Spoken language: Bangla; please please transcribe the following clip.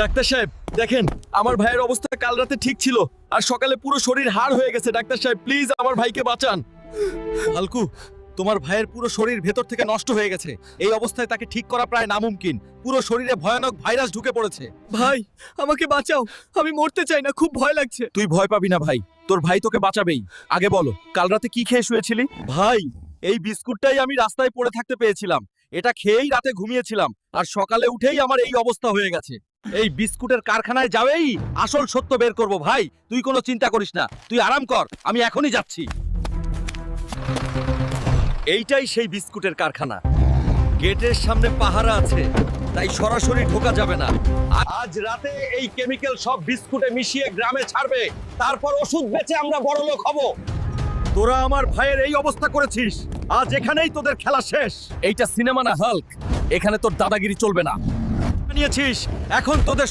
ডাক্তার সাহেব দেখেন আমার ভাইয়ের অবস্থা কাল রাতে ঠিক ছিল আর সকালে পুরো শরীর হাড় হয়ে গেছে। ডাক্তার সাহেব প্লিজ আমার ভাইকে বাঁচান। হালকু তোমার ভাইয়ের পুরো শরীর ভেতর থেকে নষ্ট হয়ে গেছে। এই অবস্থায় তাকে ঠিক করা প্রায় নামুমকিন। পুরো শরীরে ভয়ানক ভাইরাস ঢুকে পড়েছে। ভাই আমাকে বাঁচাও। আমি মরতে চাই না খুব ভয় লাগছে। তুই ভয় পাবি না ভাই তোর ভাই তোকে বাঁচাবেই। আগে বলো কাল রাতে কি খেয়ে শুয়েছিলি? ভাই এই বিস্কুটটাই আমি রাস্তায় পড়ে থাকতে পেয়েছিলাম। এটা খেয়েই রাতে ঘুমিয়েছিলাম, আর সকালে উঠেই আমার এই অবস্থা হয়ে গেছে। এই বিস্কুটের কারখানায় যাবেই আসল সত্য বের করব, ভাই। তুই কোনো চিন্তা করিস না। তুই আরাম কর, আমি এখনই যাচ্ছি। এইটাই সেই বিস্কুটের কারখানা। গেটের সামনে পাহারা আছে, তাই সরাসরি ঢোকা যাবে না। আজ রাতে এই কেমিক্যাল সব বিস্কুটে মিশিয়ে গ্রামে ছাড়বে, তারপর ওষুধ বেচে আমরা বড় লোক হব। তোরা আমার ভাইয়ের এই অবস্থা করেছিস। আজ এখানেই তোদের খেলা শেষ। এইটা সিনেমা না হাল্ক। এখানে তোর দাদাগিরি চলবে না। নিয়েছিস এখন তোদের